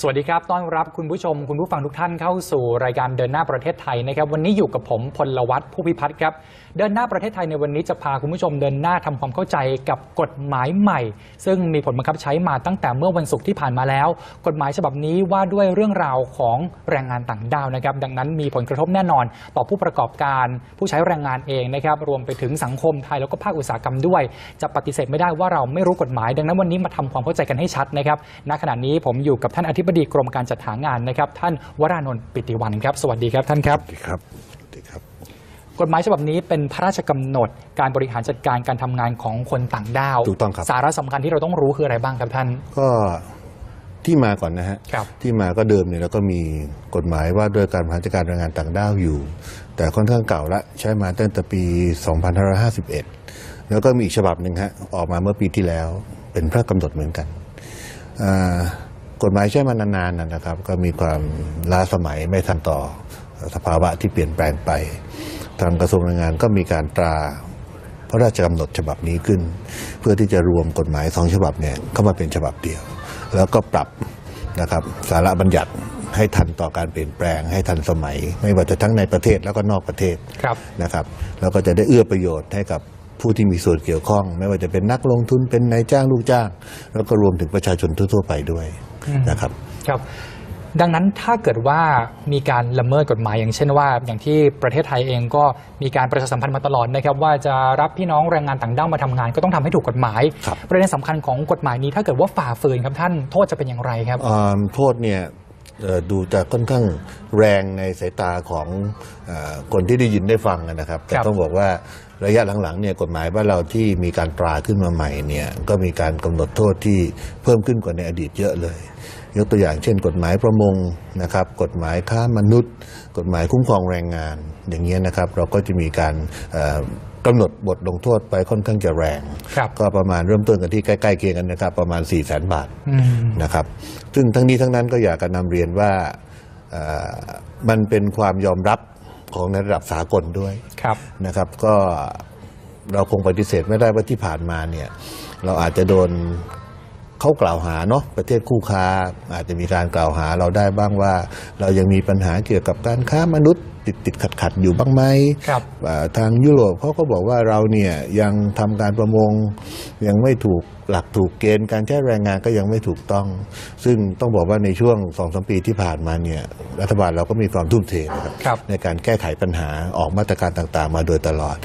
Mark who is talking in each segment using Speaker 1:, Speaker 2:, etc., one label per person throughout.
Speaker 1: สวัสดีครับ ต้อนรับคุณผู้ชม คุณผู้ฟังทุกท่านเข้าสู่รายการเดินหน้าประเทศไทยนะครับ วันนี้อยู่กับผมพลวัตผู้พิพัฒน์ครับ เดินหน้าประเทศไทยในวันนี้จะพาคุณผู้ชมเดินหน้าทำความเข้าใจกับกฎหมายใหม่ ซึ่งมีผลบังคับใช้มาตั้งแต่เมื่อวันศุกร์ที่ผ่านมาแล้ว กฎหมายฉบับนี้ว่าด้วยเรื่องราวของแรงงานต่างด้าวนะครับ ดังนั้นมีผลกระทบแน่นอน ต่อผู้ประกอบการ ผู้ใช้แรงงานเองนะครับ รวมไปถึงสังคมไทยแล้วก็ภาคอุตสาหกรรมด้วย จะปฏิเสธไม่ได้ว่าเราไม่รู้กฎหมาย ดังนั้นวันนี้มาทำความเข้าใจกันให้ชัดนะครับณขณะนี้ผมอยู่กับท่านอธิบดีกรมการจัดหางานนะครับ ท่านวรานนท์ปิติวันครับ สวัสดีครับท่านครับ
Speaker 2: สวัสดีครับสวัสดีครับ
Speaker 1: กฎหมายฉบับนี้เป็นพระราชกำหนดการบริหารจัดการการทำงานของคนต่างด้าว
Speaker 2: ถูกต้องครับ
Speaker 1: สาระสำคัญที่เราต้องรู้คืออะไรบ้างครับท่าน
Speaker 2: ก็ที่มาก่อนนะฮะ
Speaker 1: ครับ
Speaker 2: ที่มาก็เดิมเนี่ยเราก็มีกฎหมายว่าด้วยการบริหารจัดการแรงงานต่างด้าวอยู่ แต่ค่อนข้างเก่าละใช้มาตั้งแต่ปี 2551 แล้วก็มีอีกฉบับหนึ่งฮะออกมาเมื่อปีที่แล้ว เป็นพระกำหนดเหมือนกันอ่ากฎหมายใช้มานานๆนะนะครับ ก็มีความล้าสมัยไม่ทันต่อสภาวะที่เปลี่ยนแปลงไป ทางกระทรวงแรงงานก็มีการตราพระราชกำหนดฉบับนี้ขึ้น เพื่อที่จะรวมกฎหมายสองฉบับเนี่ยเข้ามาเป็นฉบับเดียว แล้วก็ปรับนะครับสาระบัญญัติให้ทันต่อการเปลี่ยนแปลงให้ทันสมัย ไม่ว่าจะทั้งในประเทศแล้วก็นอกประเทศ
Speaker 1: ครับนะครับ
Speaker 2: แล้วก็จะได้เอื้อประโยชน์ให้กับผู้ที่มีส่วนเกี่ยวข้อง ไม่ว่าจะเป็นนักลงทุนเป็นนายจ้างลูกจ้าง แล้วก็รวมถึงประชาชนทั่ว ๆ ไปด้วย
Speaker 1: อืม
Speaker 2: นะครับ
Speaker 1: ครับ ดังนั้นถ้าเกิดว่ามีการละเมิดกฎหมาย อย่างเช่นว่า อย่างที่ประเทศไทยเองก็มีการประชาสัมพันธ์มาตลอดนะครับ ว่าจะรับพี่น้องแรงงานต่างด้าวมาทำงานก็ต้องทำให้ถูกกฎหมาย
Speaker 2: ครับ
Speaker 1: ประเด็นสำคัญของกฎหมายนี้ถ้าเกิดว่าฝ่าฝืนครับท่านโทษจะเป็นอย่างไรครับ
Speaker 2: อ่าโทษเนี่ยเอ่อดูจะค่อนข้างแรงในสายตาของเออคนที่ได้ยินได้ฟังนะครับแต่
Speaker 1: ครับ
Speaker 2: ต้องบอกว่าระยะหลังๆเนี่ยกฎหมายบ้านเราที่มีการตราขึ้นมาใหม่เนี่ยก็มีการกำหนดโทษที่เพิ่มขึ้นกว่าในอดีตเยอะเลย ยกตัวอย่างเช่น กฎหมายประมงนะครับ กฎหมายค้ามนุษย์ กฎหมายคุ้มครองแรงงาน อย่างเงี้ยนะครับ เราก็จะมีการเอ่อกำหนดบทลงโทษไปค่อนข้างจะแรง
Speaker 1: ครับ
Speaker 2: ก็ประมาณเริ่มต้นกันที่ใกล้ๆเคียงกันนะครับ ประมาณ 4 0 0 0 0 0บาท
Speaker 1: อืม
Speaker 2: นะครับ ซึ่งทั้งนี้ทั้งนั้นก็อยากจะนำเรียนว่าเอ่อมันเป็นความยอมรับของในระดับสากลด้วย
Speaker 1: ครับ
Speaker 2: นะครับก็เราคงปฏิเสธไม่ได้ว่าที่ผ่านมาเนี่ยเราอาจจะโดน เขากล่าวหาเนาะประเทศคู่ค้า อาจจะมีการกล่าวหาเราได้บ้างว่า เรายังมีปัญหาเกี่ยวกับการค้ามนุษย์ ติดติดขัดขัดๆอยู่บ้างไหม
Speaker 1: ครับ
Speaker 2: อ่าทางยุโรปเขาก็บอกว่าเราเนี่ยยังทำการประมงยังไม่ถูกหลักถูกเกณฑ์การใช้แรงงานก็ยังไม่ถูกต้อง ซึ่งต้องบอกว่าในช่วงสองสมปีที่ผ่านมาเนี่ยรัฐบาลเราก็มีความทุ่มเทนะครับ
Speaker 1: ครับ
Speaker 2: ในการแก้ไขปัญหาออกมาตรการต่างๆ มาโดยตลอด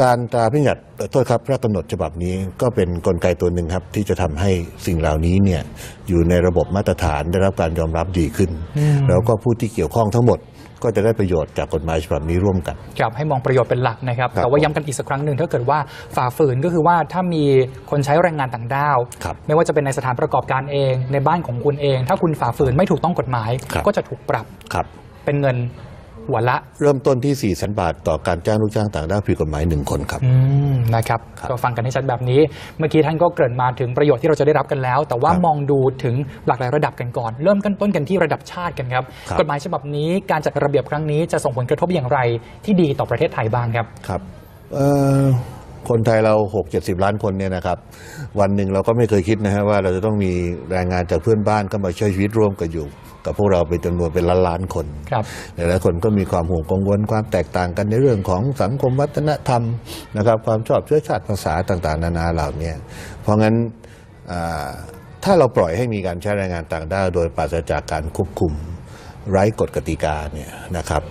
Speaker 2: การตราพิญัติเอ่อโทษครับพระราชกำหนดฉบับนี้ก็เป็นนกลไกตัวหนึ่งครับ ที่จะทำให้สิ่งเหล่านี้เนี่ยอยู่ในระบบมาตรฐานได้รับการยอมรับดีขึ้น
Speaker 1: อืม
Speaker 2: แล้วก็ผู้ที่เกี่ยวข้องทั้งหมดก็จะได้ประโยชน์จากกฎหมายฉบับนี้ร่วมกัน
Speaker 1: ครับให้มองประโยชน์เป็นหลักนะครับ
Speaker 2: ครับ
Speaker 1: แต่ว่าย้ำกันอีกสักครั้งหนึ่งถ้าเกิดว่าฝ่าฝืนก็คือว่าถ้ามีคนใช้แรงงานต่างด้าว
Speaker 2: ครับ
Speaker 1: ไม่ว่าจะเป็นในสถานประกอบการเอง ในบ้านของคุณเอง ถ้าคุณฝ่าฝืนไม่ถูกต้องกฎหมาย
Speaker 2: ครับ
Speaker 1: ก็จะถูกปรับ
Speaker 2: ครับ
Speaker 1: เป็นเงิน หัวละ
Speaker 2: เริ่มต้นที่4ี่แสนบาท ต่อการจ้างลูกจ้างต่างด้าวผิดกฎหมายหนึ่งคนครับ
Speaker 1: อืมนะครับ
Speaker 2: ครับ
Speaker 1: ก็ฟังกันให้ชัดแบบนี้ เมื่อกี้ท่านก็เกริ่นมาถึงประโยชน์ที่เราจะได้รับกันแล้ว แต่ว่า
Speaker 2: ครับ
Speaker 1: มองดูถึงหลากหลายระดับกันก่อน เริ่มกันต้นกันที่ระดับชาติกันครับ
Speaker 2: ครับ
Speaker 1: กฎหมายฉบับนี้การจัดระเบียบครั้งนี้จะส่งผลกระทบอย่างไรที่ดีต่อประเทศไทยบ้างครับ
Speaker 2: ครับเอ่อคนไทยเรา 6 7 0 ล้านคนเนี่ยนะครับ วันหนึ่งเราก็ไม่เคยคิดนะฮะว่าเราจะต้องมีแรงงานจากเพื่อนบ้านเข้ามาใช้ชีวิตร่วมกันอยู่ กับพวกเราเป็นจำนวนเป็นล้านล้านๆคน
Speaker 1: ครับ
Speaker 2: หลายๆคนก็มีความห่วงกังวลความแตกต่างกันในเรื่องของสังคมวัฒนธรรมนะครับความชอบเชื้อชาติภาษาต่างๆ นานาเหล่านี้เพราะงั้นอ่าถ้าเราปล่อยให้มีการใช้แรงงานต่างด้าวโดยปราศจากการควบคุมไร้กฎกติกาเนี่ยนะครับ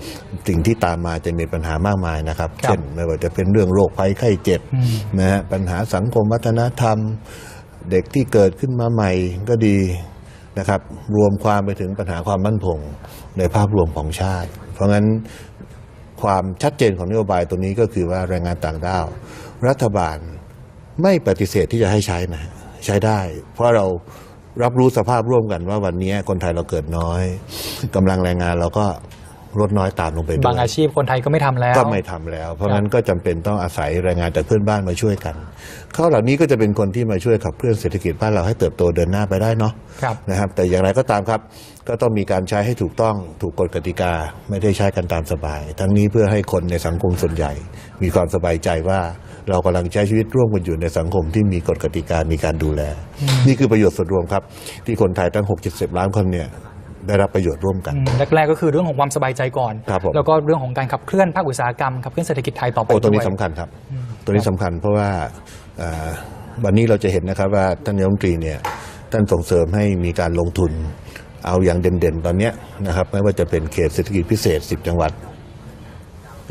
Speaker 2: สิ่งที่ตามมาจะมีปัญหามากมายนะครับ
Speaker 1: ครับ
Speaker 2: เช่นไม่ว่าจะเป็นเรื่องโรคภัยไข้เจ็บ
Speaker 1: อืม
Speaker 2: นะฮะปัญหาสังคมวัฒนธรรม เด็กที่เกิดขึ้นมาใหม่ก็ดี นะครับรวมความไปถึงปัญหาความมั่นคงในภาพรวมของชาติ เพราะงั้นความชัดเจนของนโยบายตัวนี้ก็คือว่าแรงงานต่างด้าว รัฐบาลไม่ปฏิเสธที่จะให้ใช้นะใช้ได้ เพราะเรารับรู้สภาพร่วมกันว่าวันนี้คนไทยเราเกิดน้อยกำลังแรงงานเราก็ ลดน้อยตามลงไปด้วย
Speaker 1: บางอาชีพคนไทยก็ไม่ทำแล้ว
Speaker 2: ก็ไม่ทำแล้ว เพราะงั้นก็จำเป็นต้องอาศัยแรงงานจากเพื่อนบ้านมาช่วยกัน เขาเหล่านี้ก็จะเป็นคนที่มาช่วยขับเคลื่อนเศรษฐกิจบ้านเราให้เติบโตเดินหน้าไปได้เนาะ
Speaker 1: ครับ
Speaker 2: นะครับ แต่อย่างไรก็ตามครับ ก็ต้องมีการใช้ให้ถูกต้องถูกกฎกติกาไม่ได้ใช้กันตามสบาย ทั้งนี้เพื่อให้คนในสังคมส่วนใหญ่ มีความสบายใจว่าเรากำลังใช้ชีวิตร่วมกันอยู่ในสังคมที่มีกฎกติกามีการดูแล นี่คือประโยชน์ส่วนรวมครับ ที่คนไทยตั้ง 6-70ล้านคนเนี่ย ได้รับประโยชน์ร่วมกัน
Speaker 1: อืมแรกๆก็คือเรื่องของความสบายใจก่อน
Speaker 2: ครับผม
Speaker 1: แล้วก็เรื่องของการขับเคลื่อนภาคอุตสาหกรรมขับเคลื่อนเศรษฐกิจไทยต่อไป
Speaker 2: โอ้ตัวนี้
Speaker 1: ด้วย
Speaker 2: สำคัญครับ ตัวนี้สำคัญเพราะว่าเอ่อวันนี้เราจะเห็นนะครับว่าท่านนายกรัฐมนตรีเนี่ยท่านส่งเสริมให้มีการลงทุนเอาอย่างเด่นๆ ตอนเนี้ยนะครับไม่ว่าจะเป็นเขตเศรษฐกิจพิเศษ 10 จังหวัด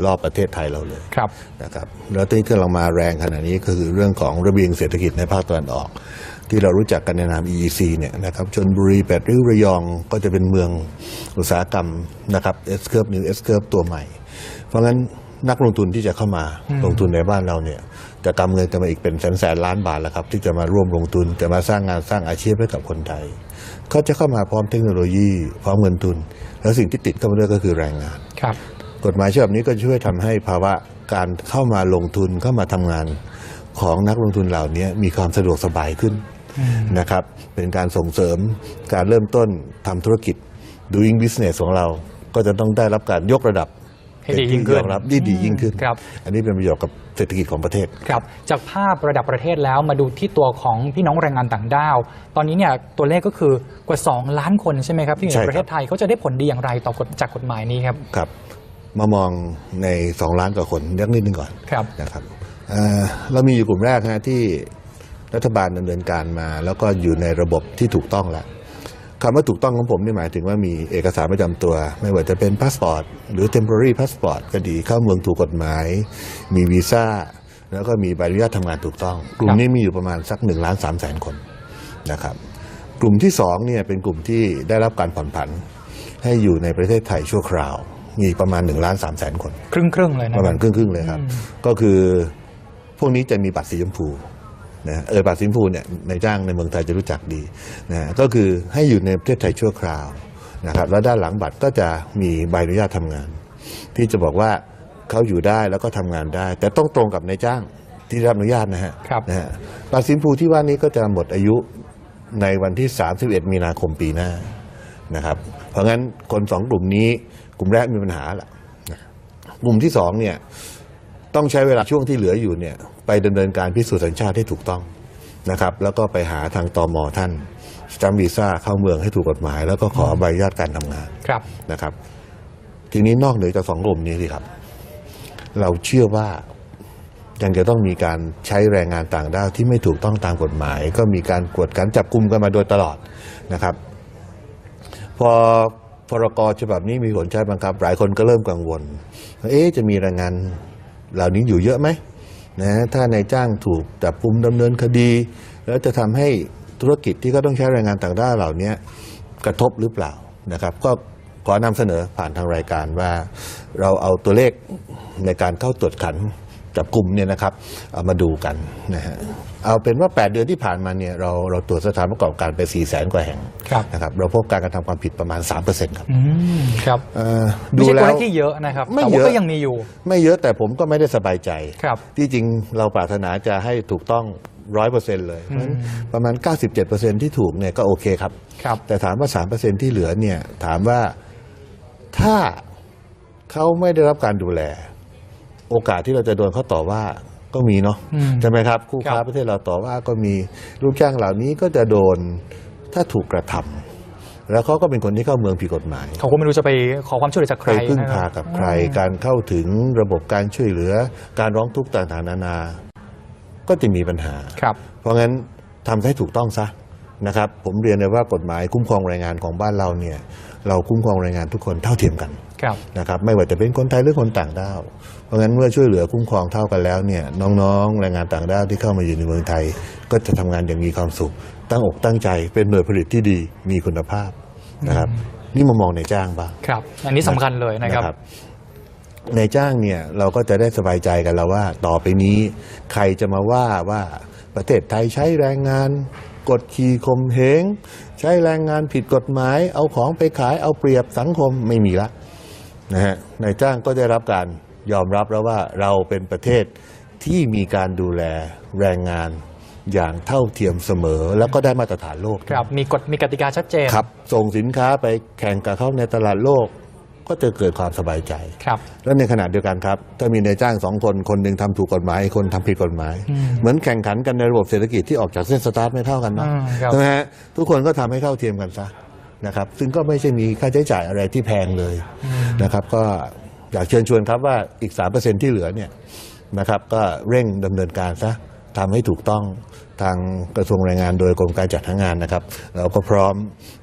Speaker 2: รอบประเทศไทยเราเลย
Speaker 1: ครับ
Speaker 2: นะครับแล้วที่กำลังมาแรงขณะนี้ก็คือเรื่องของระเบียงเศรษฐกิจในภาคตะวันออก ที่เรารู้จักกันในนาม EEC เนี่ยนะครับชนบุรีแปดริ้วระยองก็จะเป็นเมืองอุตสาหกรรมนะครับเอสเคิร์ฟนิวเอสเคิร์ฟตัวใหม่ เพราะงั้นนักลงทุนที่จะเข้ามาลงทุนในบ้านเราเนี่ยจะกำเงินกันมาอีกเป็นแสนแสนล้านบาทแล้วครับ ที่จะมาร่วมลงทุนจะมาสร้างงานสร้างอาชีพให้กับคนไทยเขาจะเข้ามาพร้อมเทคโนโลยีพร้อมเงินทุน แล้วสิ่งที่ติดเข้ามาด้วยก็คือแรงงาน
Speaker 1: ครับ
Speaker 2: กฎหมายฉบับนี้ก็ช่วยทำให้ภาวะการเข้ามาลงทุนเข้ามาทำงานของนักลงทุนเหล่านี้มีความสะดวกสบายขึ้น นะครับ เป็นการส่งเสริมการเริ่มต้นทำธุรกิจ doing business ของเรา ก็จะต้องได้รับการยกระดับ
Speaker 1: ให้ดียิ่งขึ้น
Speaker 2: เป็ที่ยอมรับที่ดียิ่งขึ้น
Speaker 1: ครับ
Speaker 2: อันนี้เป็นประโยชน์กับเศรษฐกิจของประเทศ
Speaker 1: ครับ จากภาพระดับประเทศแล้วมาดูที่ตัวของพี่น้องแรงงานต่างด้าว ตอนนี้เนี่ยตัวเลขก็คือกว่า 2 ล้านคนใช่ไหมครับที่อยู่
Speaker 2: ใช่
Speaker 1: ใน
Speaker 2: ครับ
Speaker 1: ประเทศไทยเขาจะได้ผลดีอย่างไรต่อกฎจากกฎหมายนี้ครับ
Speaker 2: ครับ มามองใน 2 ล้านกว่าคนยักนิดนึงก่อน
Speaker 1: ครับ
Speaker 2: นะครับเอ่อเรามีอยู่กลุ่มแรกนะที่ รัฐบาลดำเนินการมา แล้วก็อยู่ในระบบที่ถูกต้องแล้วคำว่าถูกต้องของผมนี่หมายถึงว่ามีเอกสารประจำตัว ไม่ว่าจะเป็นพาสปอร์ตหรือ temporary passport ก็ดีเข้าเมืองถูกกฎหมาย มีวีซ่าแล้วก็มีใบอนุญาตทำงานถูกต้อง กลุ่มนี้มีอยู่ประมาณสัก1ล้าน3แสนคนนะครับกลุ่มที่สองเนี่ยเป็นกลุ่มที่ได้รับการผ่อนผัน ให้อยู่ในประเทศไทยชั่วคราว มีประมาณ1ล้าน3แสนคน
Speaker 1: ครึ่งครึ่งๆเลยนะ
Speaker 2: ประ
Speaker 1: ค
Speaker 2: มา
Speaker 1: รั
Speaker 2: ณ
Speaker 1: บ
Speaker 2: ครึ่งๆเลยครับ ก็คือพวกนี้จะมีบัตรสีชมพู นะเออบัตรสีชมพูเนี่ยในจ้างในเมืองไทยจะรู้จักดีนะก็คือให้อยู่ในประเทศไทยชั่วคราวนะครับแล้วด้านหลังบัตรก็จะมีใบอนุญาตทำงาน ที่จะบอกว่าเขาอยู่ได้แล้วก็ทำงานได้ แต่ต้องตรงกับนายจ้างที่ได้รับอนุญาตนะฮะ
Speaker 1: ครับ
Speaker 2: นะฮะบัตรสีชมพูที่ว่านี้ก็จะหมดอายุในวันที่ 31 มีนาคมปีหน้านะครับ เพราะงั้นคนสองกลุ่มนี้กลุ่มแรกมีปัญหาละนะกลุ่มที่สองเนี่ย ต้องใช้เวลาช่วงที่เหลืออยู่เนี่ยไปดำเนินการพิสูจน์สัญชาติให้ถูกต้องนะครับ แล้วก็ไปหาทางตอมอท่านสตัมวีซ่าเข้าเมืองให้ถูกกฎหมาย แล้วก็ขอใบอนุญาตการทำงาน
Speaker 1: ครับ
Speaker 2: นะครับ ทีนี้นอกเหนือจากสองกลุ่มนี้สิครับ เราเชื่อว่ายังจะต้องมีการใช้แรงงานต่างด้าวที่ไม่ถูกต้องตามกฎหมาย ก็มีการกวดขันจับกลุ่มกันมาโดยตลอดนะครับ พอพรกฉบับนี้มีผลใช้บังคับ หลายคนก็เริ่มกังวลว่าเอ๊ะจะมีแรงงาน เหล่านี้อยู่เยอะไหมนะถ้านายจ้างถูกจับกลุ่มดำเนินคดี แล้วจะทำให้ธุรกิจที่ก็ต้องใช้แรงงานต่างด้าวเหล่านี้กระทบหรือเปล่านะครับ ก็ขอนำเสนอผ่านทางรายการว่า เราเอาตัวเลขในการเข้าตรวจขัน จับกลุ่มเนี่ยนะครับเอามาดูกันนะฮะเอาเป็นว่า 8 เดือนที่ผ่านมาเนี่ยเราเราตรวจสถานประกอบการไป 4 0 0แสนกว่าแห่ง
Speaker 1: ครับ
Speaker 2: นะครับเราพบการกระทำความผิดประมาณ 3%ครับ
Speaker 1: อืมครับ
Speaker 2: เอ่อ
Speaker 1: ไม่
Speaker 2: ดู
Speaker 1: ใช่ตัว
Speaker 2: แล้
Speaker 1: เล
Speaker 2: ว
Speaker 1: ขที่เยอะนะครับ
Speaker 2: ไม่
Speaker 1: แต่
Speaker 2: เย
Speaker 1: ว่า
Speaker 2: อะ
Speaker 1: ก็ยังมีอยู่
Speaker 2: ไม่เยอะแต่ผมก็ไม่ได้สบายใจ
Speaker 1: ครับ
Speaker 2: ที่จริงเราปรารถนาจะให้ถูกต้องร้อยเปอร์เซ็นเลยเพราะฉะนั้นประมาณ 97%ที่ถูกเนี่ยก็โอเคครับ
Speaker 1: ครับ
Speaker 2: แต่ถามว่า 3%ที่เหลือเนี่ยถามว่าถ้าเขาไม่ได้รับการดูแล โอกาสที่เราจะโดนเขาต่อว่าก็มีเนาะ
Speaker 1: อืม
Speaker 2: ใช่ไหมครับ คู่
Speaker 1: ครั
Speaker 2: ค้า
Speaker 1: บ
Speaker 2: ประเทศเราต่อว่าก็มีลูกจ้างเหล่านี้ก็จะโดนถ้าถูกกระทำแล้วเขาก็เป็นคนที่เข้าเมืองผิดกฎหมาย
Speaker 1: เขาก็ไม่รู้จะไปขอความช่วยเหลือจากใค
Speaker 2: ไป
Speaker 1: ร
Speaker 2: พึ่ง
Speaker 1: นะ
Speaker 2: พา
Speaker 1: รับ
Speaker 2: กับใคร การเข้าถึงระบบการช่วยเหลือ การร้องทุกข์ต่างๆนานา ก็จะมีปัญหา
Speaker 1: ครับ
Speaker 2: เพราะงั้นทำให้ถูกต้องซะ นะครับผมเรียนเลยว่ากฎหมายคุ้มครองแรงงานของบ้านเราเนี่ยเราคุ้มครองแรงงานทุกคนเท่าเทียมกัน
Speaker 1: ครับ
Speaker 2: นะครับไม่ว่าจะเป็นคนไทยหรือคนต่างด้าวเพราะงั้นเมื่อช่วยเหลือคุ้มครองเท่ากันแล้วเนี่ยน้องๆ แรงงานต่างด้าวที่เข้ามาอยู่ในเมืองไทย ก็จะทำงานอย่างมีความสุข ตั้งอกตั้งใจเป็นหน่วยผลิตที่ดีมีคุณภาพนะครับนี่มามองในจ้างบ้าง
Speaker 1: ครับ อันนี้สำคัญเลยนะครับ
Speaker 2: ในจ้างเนี่ยเราก็จะได้สบายใจกันแล้วว่า ต่อไปนี้ใครจะมาว่าว่าประเทศไทยใช้แรงงาน กดขี่ข่มเหงใช้แรงงานผิดกฎหมาย เอาของไปขายเอาเปรียบสังคมไม่มีละนะฮะนายจ้างก็ได้รับการยอมรับแล้วว่าเราเป็นประเทศที่มีการดูแลแรงงานอย่างเท่าเทียมเสมอแล้วก็ได้มาตรฐานโลก
Speaker 1: ครับ มีกฎมีกติกาชัดเจน
Speaker 2: ครับ ส่งสินค้าไปแข่งกับเขาในตลาดโลก ก็จะเกิดความสบายใจ
Speaker 1: ครับ
Speaker 2: แล้วในขณะเดียวกันครับ ถ้ามีนายจ้างสองคนคนหนึ่งทำถูกกฎหมายอีกคนทำผิดกฎหมาย เหมือนแข่งขันกันในระบบเศรษฐกิจที่ออกจากเส้นสตาร์ทไม่เท่ากันนะ
Speaker 1: อืมครับ
Speaker 2: ใช่ไหมฮะทุกคนก็ทำให้เท่าเทียมกันซะนะครับ ซึ่งก็ไม่ใช่มีค่าใช้จ่ายอะไรที่แพงเลยนะครับ ก็อยากเชิญชวนครับว่าอีก 3%ที่เหลือเนี่ยนะครับ ก็เร่งดำเนินการซะทำให้ถูกต้องทางกระทรวงแรงงานโดยกรมการจัดหางานนะครับ เราก็พร้อม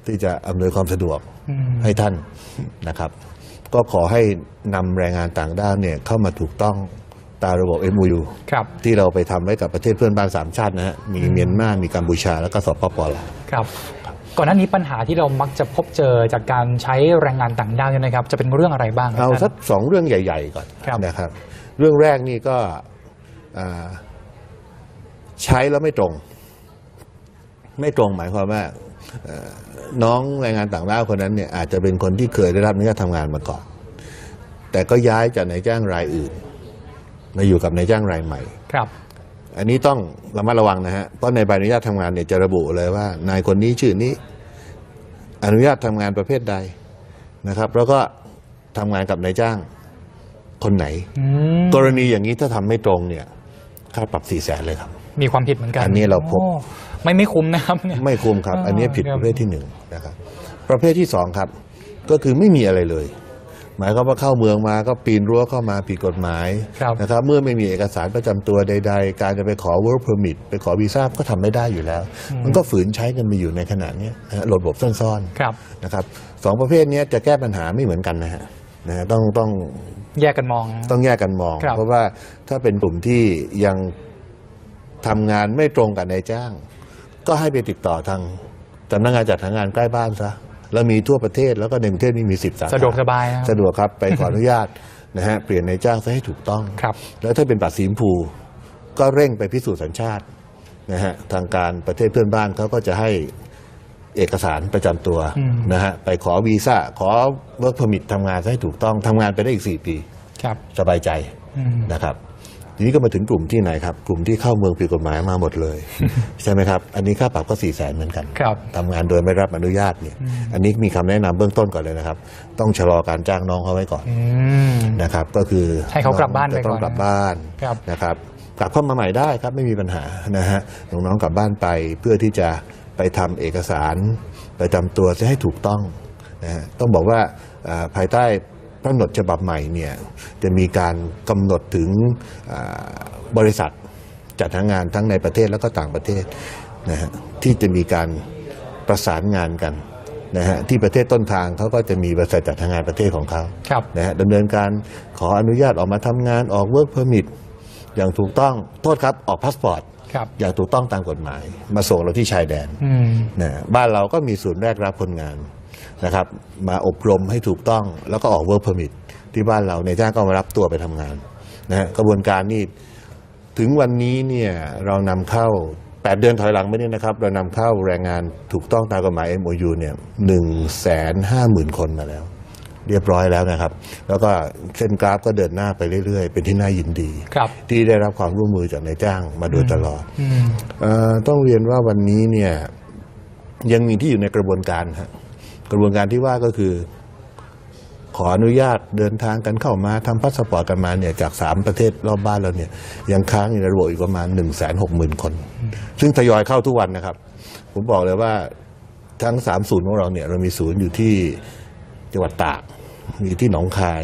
Speaker 2: ที่จะอำนวยความสะดวกให้ท่านนะครับ ก็ขอให้นำแรงงานต่างด้าวเนี่ยเข้ามาถูกต้องตามระบบ MOU
Speaker 1: ครับ
Speaker 2: ที่เราไปทำไว้กับประเทศเพื่อนบ้านสามชาตินะฮะมีเมียนมา มีกัมพูชา แล้วก็สปปลาว
Speaker 1: ครับ ก่อนหน้านี้ปัญหาที่เรามักจะพบเจอจากการใช้แรงงานต่างด้าวเนี่ยนะครับ จะเป็นเรื่องอะไรบ้างครับ
Speaker 2: เอา
Speaker 1: ท่น
Speaker 2: สักสองเรื่องใหญ่ ๆ ก่อน
Speaker 1: ครับ
Speaker 2: นะครับ เรื่องแรกนี่ก็อ่าใช้แล้วไม่ตรง ไม่ตรงหมายความว่าเอ่อ น้องแรงงานต่างด้าวคนนั้นเนี่ยอาจจะเป็นคนที่เคยได้รับอนุญาตทำงานมาก่อน แต่ก็ย้ายจากนายจ้างรายอื่น มาอยู่กับนายจ้างรายใหม่
Speaker 1: ครับ
Speaker 2: อันนี้ต้องระมัดระวังนะฮะเพราะในใบอนุญาตทำงานเนี่ยจะระบุเลยว่านายคนนี้ชื่อนี้ อนุญาตทำงานประเภทใดนะครับ แล้วก็ทำงานกับนายจ้างคนไหน
Speaker 1: อืม
Speaker 2: กรณีอย่างนี้ถ้าทำไม่ตรงเนี่ยค่าปรับสี่แสนเลยครับ
Speaker 1: มีความผิดเหมือนกัน
Speaker 2: อันนี้เราพบ
Speaker 1: โอ้ ไม่ไม่คุ้มนะครับเนี่ย
Speaker 2: ไม่คุ้มครับ
Speaker 1: อ่า
Speaker 2: อันนี้ผิด
Speaker 1: ครับ
Speaker 2: ประเภทที่หนึ่งนะครับ ประเภทที่สองครับ ก็คือไม่มีอะไรเลย หมายความว่าเข้าเมืองมาก็ปีนรั้วเข้ามาผิดกฎหมาย
Speaker 1: ครับ
Speaker 2: นะครับ เมื่อไม่มีเอกสารประจำตัวใด ๆ การจะไปขอ work permit ไปขอวีซ่าก็ทำไม่ได้อยู่แล้ว มันก็ฝืนใช้กันมาอยู่ในขณะเนี้ยนะฮะระบบซ่อน
Speaker 1: ครับ
Speaker 2: ๆนะครับสองประเภทเนี้ยจะแก้ปัญหาไม่เหมือนกันนะฮะนะฮะต้องต้อง
Speaker 1: แยกกันมองนะ
Speaker 2: ต้องแยกกันมอง
Speaker 1: ครับ
Speaker 2: เพราะว่าถ้าเป็นกลุ่มที่ยังทำงานไม่ตรงกับนายจ้าง ก็ให้ไปติดต่อทางสำนักงานจัดหางานใกล้บ้านซะแล้วมีทั่วประเทศแล้วก็ในกรุงเทพนี่มีสิบสาขา
Speaker 1: สะดวกสบายนะ
Speaker 2: สะดวกครับไปขออนุญาตนะฮะเปลี่ยนนายจ้างซะให้ถูกต้อง
Speaker 1: ครับ
Speaker 2: แล้วถ้าเป็นบัตรสีชมพูก็เร่งไปพิสูจน์สัญชาตินะฮะทางการประเทศเพื่อนบ้านเขาก็จะให้เอกสารประจำตัว
Speaker 1: อืม
Speaker 2: นะฮะไปขอวีซ่าขอเวิร์กพอมิททำงานซะให้ถูกต้องทำงานไปได้อีก 4 ปี
Speaker 1: ครับ
Speaker 2: สบายใจ
Speaker 1: อืม
Speaker 2: นะครับ ทีนี้ก็มาถึงกลุ่มที่ไหนครับ กลุ่มที่เข้าเมืองผิดกฎหมายมาหมดเลย ใช่ไหมครับ อันนี้ค่าปรับก็สี่แสนเหมือนกัน
Speaker 1: ครับ
Speaker 2: ทำงานโดยไม่รับอนุญาตเนี่ย อันนี้มีคำแนะนำเบื้องต้นก่อนเลยนะครับ ต้องชะลอการจ้างน้องเขาไว้ก่อน
Speaker 1: อืม
Speaker 2: นะครับ ก็คือ
Speaker 1: ให้เขากลับบ้านไป
Speaker 2: จะต้อง
Speaker 1: ก่อน
Speaker 2: กลับบ้าน
Speaker 1: ครับ
Speaker 2: นะครับ กลับเข้ามาใหม่ได้ครับไม่มีปัญหานะฮะน้องๆกลับบ้านไปเพื่อที่จะไปทำเอกสาร ไปทำตัวจะให้ถูกต้องนะฮะต้องบอกว่าอ่าภายใต้ พระกำหนดฉบับใหม่เนี่ยจะมีการกำหนดถึงอ่าบริษัทจัดหางานทั้งในประเทศแล้วก็ต่างประเทศนะฮะที่จะมีการประสานงานกันนะฮะที่ประเทศต้นทางเขาก็จะมีบริษัทจัดหางานประเทศของเขา
Speaker 1: ครับ
Speaker 2: นะฮะดำเนินการขออนุญาตออกมาทำงานออกเวิร์กเพอร์มิทอย่างถูกต้องโทษครับออกพาสปอร์ต
Speaker 1: ครับ
Speaker 2: อย่างถูกต้องตามกฎหมาย มาส่งเราที่ชายแดน
Speaker 1: อืม
Speaker 2: นะบ้านเราก็มีศูนย์แรกรับคนงาน นะครับมาอบรมให้ถูกต้องแล้วก็ออกเวิร์กเพอร์มิทที่บ้านเราในจ้างก็มารับตัวไปทำงานนะฮะกระบวนการนี่ถึงวันนี้เนี่ยเรานำเข้า 8 เดือนถอยหลังไม่ได้นะครับ เรานำเข้าแรงงานถูกต้องตามกฎหมาย MOU เนี่ยหนึ่งแสนห้าหมื่นคนมาแล้ว เรียบร้อยแล้วนะครับ แล้วก็เส้นกราฟก็เดินหน้าไปเรื่อยๆ เป็นที่น่ายินดี
Speaker 1: ครับ
Speaker 2: ที่ได้รับความร่วมมือจากนายจ้างมาโดยตลอด
Speaker 1: อืม
Speaker 2: เออต้องเรียนว่าวันนี้เนี่ยยังมีที่อยู่ในกระบวนการฮะ กระบวนการที่ว่าก็คือ ขออนุญาตเดินทางกันเข้ามาทำพาสปอร์ตกันมาเนี่ยจากสามประเทศรอบบ้านเราเนี่ยยังค้างอยู่ในระบบอีกประมาณ1นึ่งแสนหกหมื่นคน ซึ่งทยอยเข้าทุกวันนะครับ ผมบอกเลยว่าทั้งสามศูนย์ของเราเนี่ยเรามีศูนย์อยู่ที่จังหวัดตากมีที่หนองคาย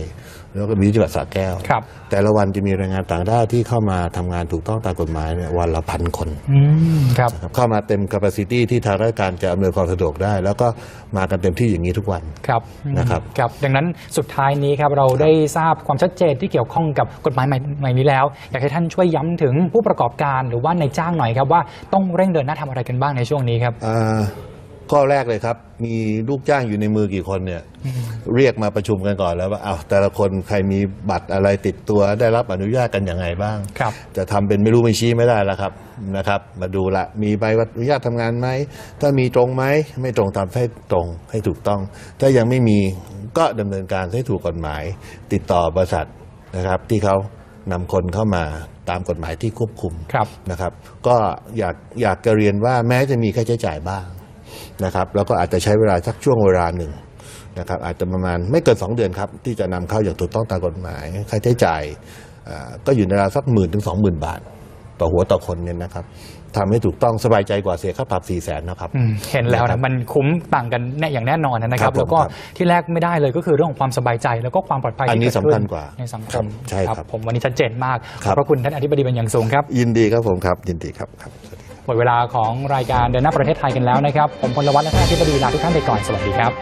Speaker 2: แล้วก็มีที่จังหวัดสระแก้ว
Speaker 1: ครับ
Speaker 2: แต่ละวันจะมีแรงงานต่างด้าวที่เข้ามาทำงานถูกต้องตามกฎหมายเนี่ยวันละพันคน
Speaker 1: อืมครับ
Speaker 2: ครับเข้ามาเต็ม capacity ที่ทางราชการจะอำนวยความสะดวกได้ แล้วก็มากันเต็มที่อย่างนี้ทุกวัน
Speaker 1: ครับ
Speaker 2: นะครับ
Speaker 1: ครับ ดังนั้นสุดท้ายนี้ครับเราได้ทราบความชัดเจนที่เกี่ยวข้องกับกฎหมายใหม่ใหม่นี้แล้ว อยากให้ท่านช่วยย้ำถึงผู้ประกอบการหรือว่าในายจ้างหน่อยครับว่าต้องเร่งเดินหน้าทำอะไรกันบ้างในช่วงนี้ครับ
Speaker 2: อ่า ข้อแรกเลยครับ มีลูกจ้างอยู่ในมือกี่คนเนี่ย เรียกมาประชุมกันก่อนแล้วว่าเอาวแต่ละคนใครมีบัตรอะไรติดตัวได้รับอนุญาตกันยังไงบ้าง
Speaker 1: ครับ
Speaker 2: จะทำเป็นไม่รู้ไม่ชี้ไม่ได้แล้วครับนะครับ มาดูละมีใบอนุญาตทำงานไหม ถ้ามีตรงไหมไม่ตรงทำให้ตรงให้ถูกต้อง ถ้ายังไม่มีก็ดำเนินการให้ถูกกฎหมาย ติดต่อบริษัทนะครับ ที่เขานำคนเข้ามาตามกฎหมายที่ควบคุม
Speaker 1: ครับ
Speaker 2: นะครับ ก็อยากอยากจะเรียนว่าแม้จะมีค่าใช้จ่ายบ้าง นะครับแล้วก็อาจจะใช้เวลาสักช่วงเวลาหนึ่งนะครับอาจจะประมาณไม่เกิน 2 เดือนครับที่จะนำเข้าอย่างถูกต้องตามกฎหมาย ค่าใช้จ่ายอ่าก็อยู่ในราวสักหมื่นถึงสองหมื่นบาท ต่อหัวต่อคนเนี่ยนะครับทำให้ถูกต้องสบายใจกว่าเสียค่าปรับ4ี่แสนนะครับ
Speaker 1: อืมเห็นแล้ว
Speaker 2: ครั
Speaker 1: นะ
Speaker 2: บ
Speaker 1: มันคุ้มต่างกันแน่อย่างแน่นอนนะค
Speaker 2: ครั
Speaker 1: รับบ
Speaker 2: ผม
Speaker 1: แล้วก็
Speaker 2: ครับ
Speaker 1: ที่แรกไม่ได้เลยก็คือเรื่องของความสบายใจแล้วก็ความปลอดภัย
Speaker 2: อันนี้
Speaker 1: ที่เกิดขึ้
Speaker 2: สำคัญกว่า
Speaker 1: ในสังค
Speaker 2: ครับ
Speaker 1: ม
Speaker 2: ใช่ครับ
Speaker 1: ผมวันนี้ชัดเจนมากข
Speaker 2: ครั
Speaker 1: อบบพระคุณท่านอธิบดีเป็นอย่างสูงครับ
Speaker 2: ยินดีครับผมครับยินดีครับ
Speaker 1: มดเวลาของรายการเดินหน้าประเทศไทยกันแล้วนะครับ ผมพลวัตและท่านอธิบรีลาทุกท่านไปก่อน สวัสดีครับ